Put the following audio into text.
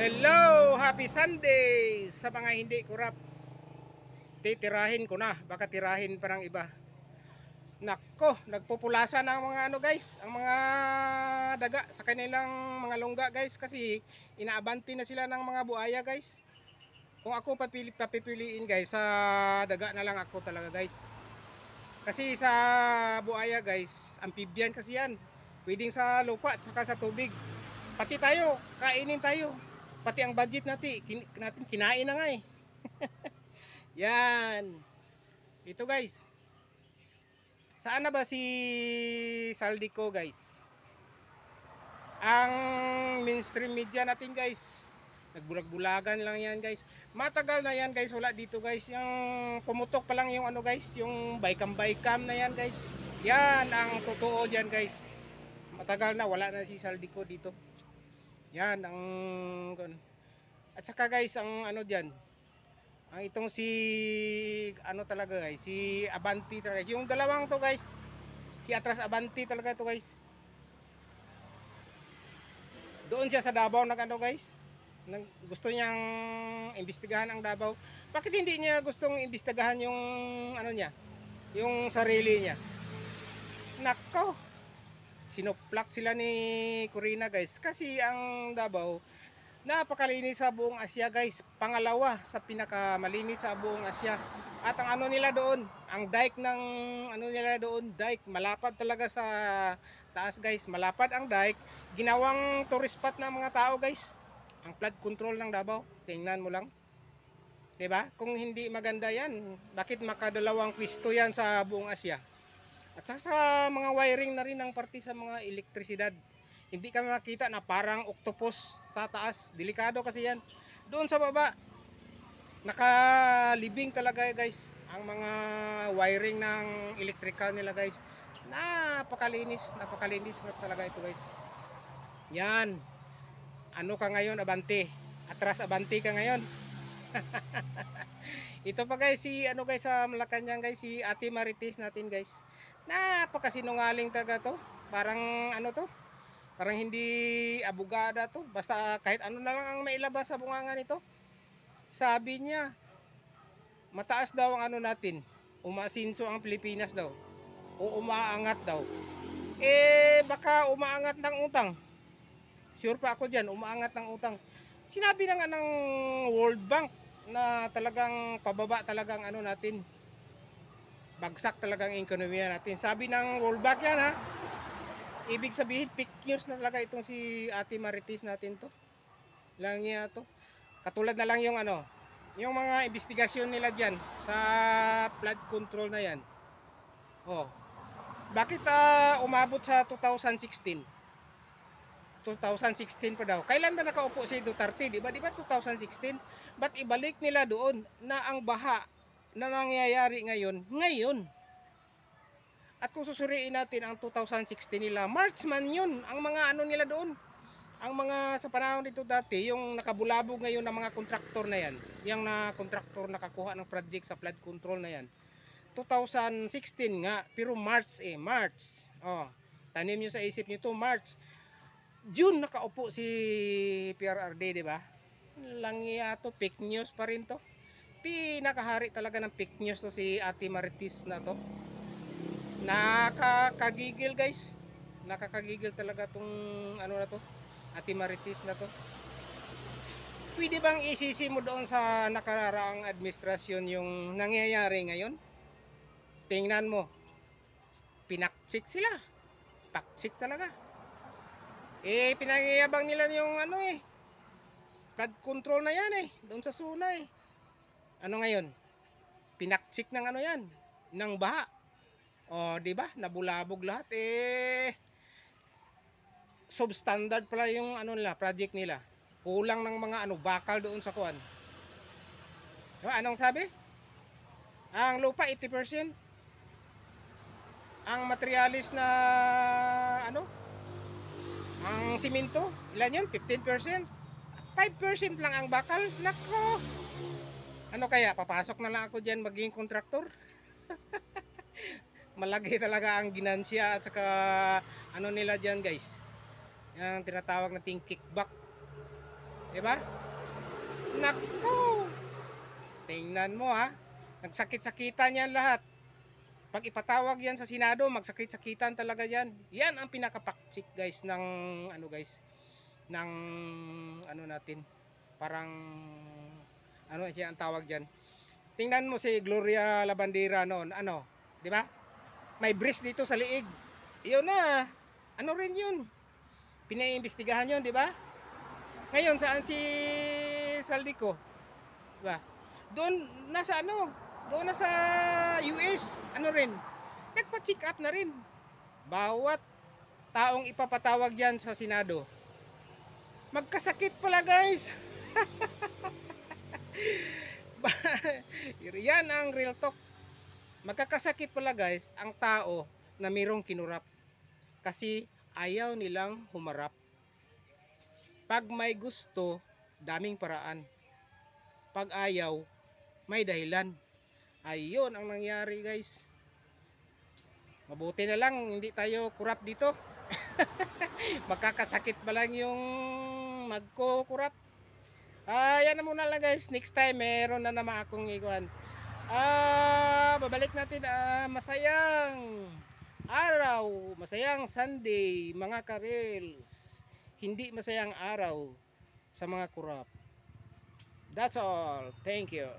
Hello! Happy Sunday! Sa mga hindi kurap, titirahin ko na. Baka tirahin pa ng iba. Nako, nagpupulasan ang mga ano guys, ang mga daga sa kanilang mga lungga guys kasi inaabanti na sila ng mga buaya guys. Kung ako papili, papipiliin guys, sa daga na lang ako talaga guys. Kasi sa buaya guys, amphibian kasi yan. Pwedeng sa lupa at sa tubig. Pati tayo, kainin tayo. Pati ang budget natin, kin, natin kinain na nga eh. Yan. Ito guys. Saan na ba si Saldico guys? Ang mainstream media natin guys. Nagbulag-bulagan lang yan guys. Matagal na yan guys, wala dito guys. Yung pumutok pa lang yung ano guys, yung baykam-baykam na yan guys. Yan ang totoo diyan guys. Matagal na wala na si Saldico dito. Yan ang At saka guys, ang ano diyan. Ang itong si ano talaga guys, si Avanti talaga. Yung dalawang to guys. Si Atras Avanti talaga to guys. Doon siya sa Davao nag ano guys. Nag, gusto niyang imbestigahan ang Davao. Bakit hindi niya gustong imbestigahan yung ano niya? Yung sarili niya. Nako, sinuplak sila ni Corina guys. Kasi ang Davao napakalinis sa buong Asya guys. Pangalawa sa pinakamalinis sa buong Asya at ang ano nila doon ang dike ng ano nila doon dike malapad talaga sa taas guys. Malapad ang dike. Ginawang tourist spot ng mga tao guys. Ang flood control ng Davao. Tingnan mo lang. 'di ba kung hindi maganda yan bakit makadalawang pwesto yan sa buong Asya at saka sa mga wiring na rin ng parte sa mga elektrisidad. Hindi kami makita na parang octopus sa taas. Delikado kasi yan. Doon sa baba, nakalibing talaga guys. Ang mga wiring ng electrical nila guys. Napakalinis, napakalinis nga talaga ito guys. Yan. Ano ka ngayon, abante? Atras abante ka ngayon. ito pa guys, si ano guys sa Malacanang guys, si Ate Marites natin guys napakasinungaling taga to. Parang ano to? Parang hindi abogada to. Basta kahit ano na lang ang mailabas sa bunganga nito. Sabi niya mataas daw ang ano natin. Umasinso ang Pilipinas daw. O umaangat daw. Eh baka umaangat ng utang. Sure pa ako dyan umaangat ng utang. Sinabi na nga ng World Bank na talagang pababa talagang ano natin bagsak talagang ekonomiya natin. Sabi ng World Bank yan ha. Ibig sabihin, fake news na talaga itong si Ate Marites natin to. Lang niya to. Katulad na lang yung ano, yung mga investigasyon nila diyan sa flood control na yan. Oh. Bakit ah, umabot sa 2016? 2016 pa daw. Kailan ba nakaupo si Duterte? Di ba? Di ba 2016? Ba't ibalik nila doon na ang baha na nangyayari ngayon, ngayon. At kung susuriin natin ang 2016 nila, March man yun, ang mga ano nila doon. Ang mga sa panahon dito dati, yung nakabulabog ngayon ng mga kontraktor na yan, yung na kontraktor nakakuha ng project sa flood control na yan. 2016 nga, pero March eh, March. Oh, tanim nyo sa isip nyo to, March. June nakaupo si PRRD, di ba? Langya to, fake news pa rin to pinakahari talaga ng fake news to si Ate Marites na to. Nakakagigil guys. Nakakagigil talaga tong ano na to. Ate Marites na to. Pwede bang isisi mo doon sa nakararaang administrasyon yung nangyayari ngayon? Tingnan mo. Pinaksik sila. Paksik talaga. Eh, pinangiyabang nila yung ano eh. Flood control na yan eh. Doon sa Suna eh ano ngayon? Pinaksik ng ano yan, ng baha. O, di ba? Nabulabog lahat eh substandard pala yung ano nila, project nila. Kulang ng mga ano bakal doon sa kuan. Diba? Anong sabi? Ang lupa 80%. Ang materialis na ano? Ang simento, ilan yun? 15%. 5% lang ang bakal. Nako, ano kaya, papasok na lang ako dyan maging kontraktor? Malaki talaga ang ginansya at saka ano nila dyan guys. Yung tinatawag nating kickback. Di ba? Nako! Tingnan mo ha. Nagsakit-sakitan yan lahat. Pag ipatawag yan sa Senado, magsakit-sakitan talaga yan. Yan ang pinakapaksik guys ng ano guys ng ano natin. Parang ano siya ang tawag diyan. Tingnan mo si Gloria Labandera noon, ano, 'di ba? May breast dito sa liig. Iyon na. Ano rin 'yun? Pinaiimbestigahan 'yun, 'di ba? Ngayon saan si Saldico? 'Di ba? Doon nasa ano? Doon na sa US, ano rin? Nagpa-check up na rin. Bawat taong ipapatawag diyan sa Senado. Magkasakit pala, guys. Yan ang real talk. Magkakasakit pala guys ang tao na mayroong kinurap. Kasi ayaw nilang humarap. Pag may gusto, daming paraan. Pag ayaw, may dahilan. Ayun ang nangyari guys. Mabuti na lang hindi tayo kurap dito. Magkakasakit pa lang yung magko-kurap. Ah, yan na muna lang guys. Next time meron na naman akong iguan. Ah, babalik natin ah, masayang araw, masayang Sunday, mga karels. Hindi masayang araw sa mga kurap. That's all. Thank you.